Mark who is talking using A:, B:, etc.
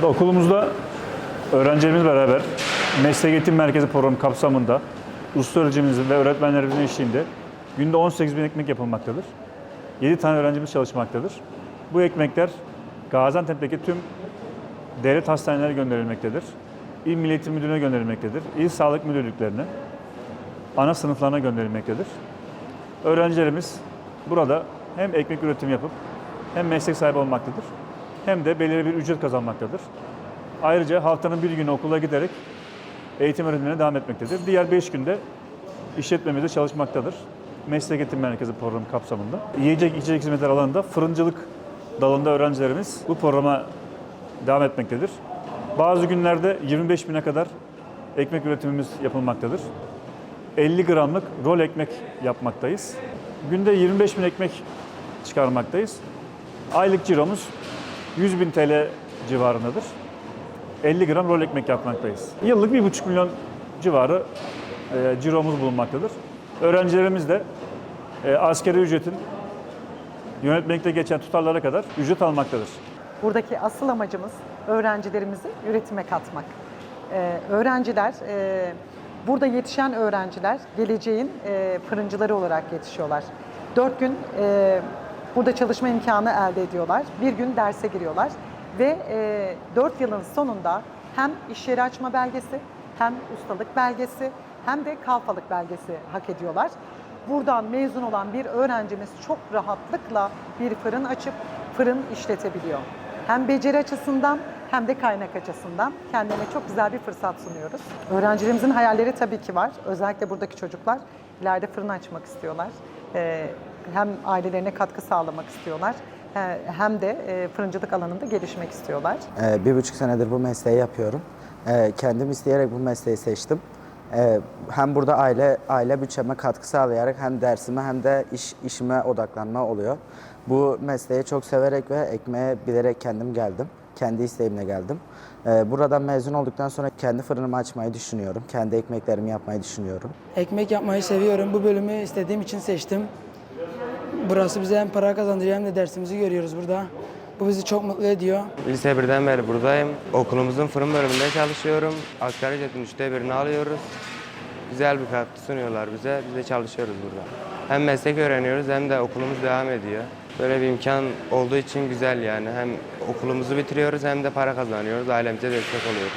A: Evet okulumuzda öğrencilerimizle beraber meslek eğitim merkezi programı kapsamında usta ve öğretmenlerimizin eşliğinde günde 18 bin ekmek yapılmaktadır. 7 tane öğrencimiz çalışmaktadır. Bu ekmekler Gaziantep'teki tüm devlet hastanelerine gönderilmektedir. İl Milli Eğitim Müdürlüğü'ne gönderilmektedir. İl Sağlık Müdürlüklerine, ana sınıflarına gönderilmektedir. Öğrencilerimiz burada hem ekmek üretimi yapıp hem meslek sahibi olmaktadır hem de belirli bir ücret kazanmaktadır. Ayrıca haftanın bir günü okula giderek eğitim öğretimine devam etmektedir. Diğer beş günde işletmemizde çalışmaktadır. Meslek Eğitim Merkezi programı kapsamında. Yiyecek içecek hizmetler alanında fırıncılık dalında öğrencilerimiz bu programa devam etmektedir. Bazı günlerde 25 bine kadar ekmek üretimimiz yapılmaktadır. 50 gramlık rol ekmek yapmaktayız. Günde 25 bin ekmek çıkarmaktayız. Aylık ciromuz 100 bin TL civarındadır. 50 gram rol ekmek yapmaktayız. Yıllık 1,5 milyon civarı e, ciromuz bulunmaktadır. Öğrencilerimiz de e, askeri ücretin yönetmelikte geçen tutarlara kadar ücret almaktadır.
B: Buradaki asıl amacımız öğrencilerimizi üretime katmak. Ee, öğrenciler, e, burada yetişen öğrenciler geleceğin e, fırıncıları olarak yetişiyorlar. Dört gün e, burada çalışma imkanı elde ediyorlar. Bir gün derse giriyorlar ve e, dört yılın sonunda hem iş yeri açma belgesi, hem ustalık belgesi, hem de kalfalık belgesi hak ediyorlar. Buradan mezun olan bir öğrencimiz çok rahatlıkla bir fırın açıp fırın işletebiliyor. Hem beceri açısından hem de kaynak açısından kendine çok güzel bir fırsat sunuyoruz. Öğrencilerimizin hayalleri tabii ki var. Özellikle buradaki çocuklar ileride fırın açmak istiyorlar. Ee, hem ailelerine katkı sağlamak istiyorlar he- hem de e, fırıncılık alanında gelişmek istiyorlar.
C: Ee, bir buçuk senedir bu mesleği yapıyorum. Ee, kendim isteyerek bu mesleği seçtim. Hem burada aile aile bütçeme katkı sağlayarak hem dersime hem de iş işime odaklanma oluyor. Bu mesleği çok severek ve ekmeğe bilerek kendim geldim. Kendi isteğimle geldim. Buradan mezun olduktan sonra kendi fırınımı açmayı düşünüyorum. Kendi ekmeklerimi yapmayı düşünüyorum.
D: Ekmek yapmayı seviyorum. Bu bölümü istediğim için seçtim. Burası bize hem para kazandırıyor hem de dersimizi görüyoruz burada. Bu bizi çok mutlu ediyor.
E: Lise 1'den beri buradayım. Okulumuzun fırın bölümünde çalışıyorum. Asgari ücretin üçte birini alıyoruz. Güzel bir katkı sunuyorlar bize. Biz de çalışıyoruz burada. Hem meslek öğreniyoruz hem de okulumuz devam ediyor. Böyle bir imkan olduğu için güzel yani. Hem okulumuzu bitiriyoruz hem de para kazanıyoruz. Ailemize destek oluyoruz.